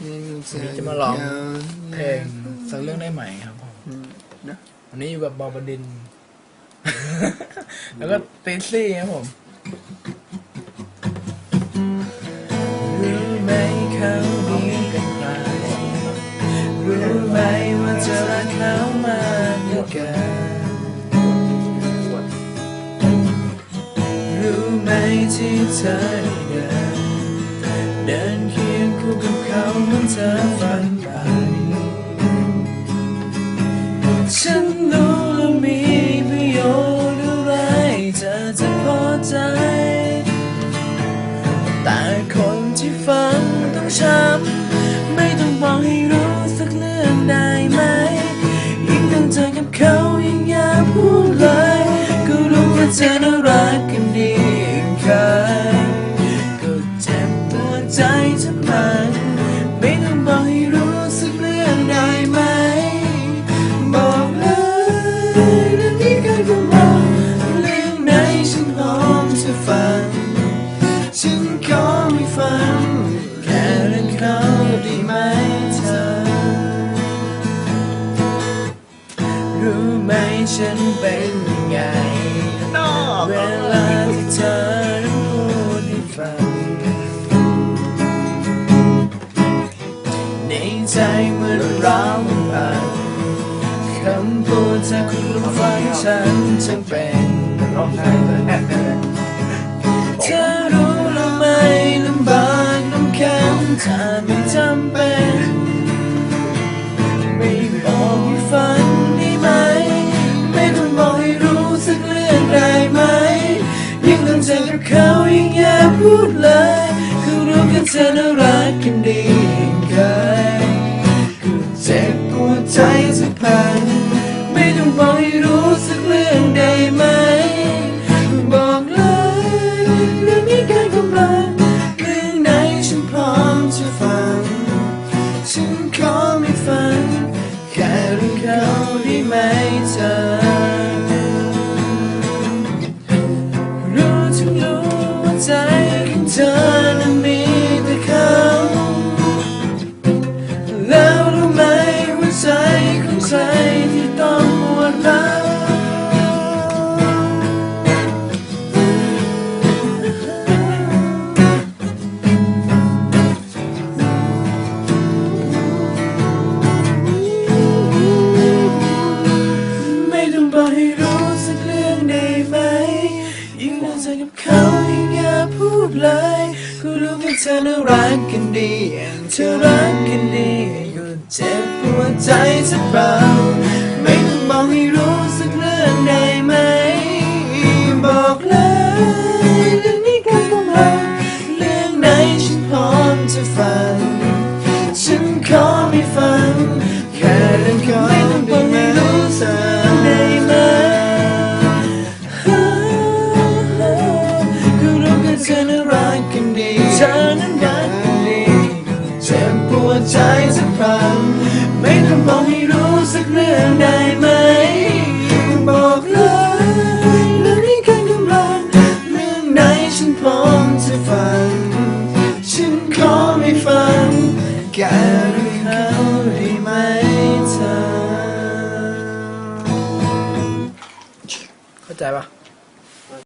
วันนี้จะมาลองเพลงสักเรื่องได้ไหมครับผมนะวันนี้อยู่กับบอบดิน แล้วก็เตซี่ครับผมรู้ไหมเขานี้เป็นใครรู้ไหมว่าเธอรักเขามากเหลือเกินรู้ไหมที่เธอได้เดินเคียงคู่กับเขาเหมือนเธอฝันไปฉันรู้ เรื่องเขาได้ไหมเธอ รู้ไหมฉันเป็นยังไง เวลาที่เธอนั้นพูดให้ฟัง ในใจเหมือนร้าวผ่านคำพูดจากคุณฟังฉันจึงเป็นร้องไห้เธอรู้ ดเลยคือรู้กันเธอน่ารักกันดีอย่างเคยคือเจ็บปวดใจสักพันไม่ต้องบอกให้รู้สักเรื่องได้ไหมบอกเลยเรื่องนี้การกำลังเรื่องไหนฉันพร้อมจะฟังฉันขอไม่ฟังแค่เรื่องเขาได้ไหมเธอ ของใครที่ต้องปวดร้าวไม่ต้องบอกให้รู้สักเรื่องได้ไหม ยิ่งต้องเจกับเขายิ่งอย่าพูดเลยก็รู้ว่าเธอน่ารักกันดีองเธอรักกันดี เจ็บปวดใจสักเปล่า ไม่ต้องบอกให้รู้สักเรื่องได้ไหม บอกเลยเรื่องนี้กันก็มาเรื่องไหนฉันพร้อมจะฟัง ฉันขอไม่ฟัง แค่เรื่องเขาไม่ต้องบอกให้รู้สักได้ไหมก็รู้กันเธอน่ารักกันดีเธอนั้น ใจสักครั้งไม่ต้องบอกให้รู้สักเรื่องได้ไหมบอกเลยเรื่องนี้กันกำลังเรื่องไหนฉันพร้อมจะฟัง ฉันขอไม่ฟังแค่เรื่อเขาได้ไหมเธอ เข้าใจปะ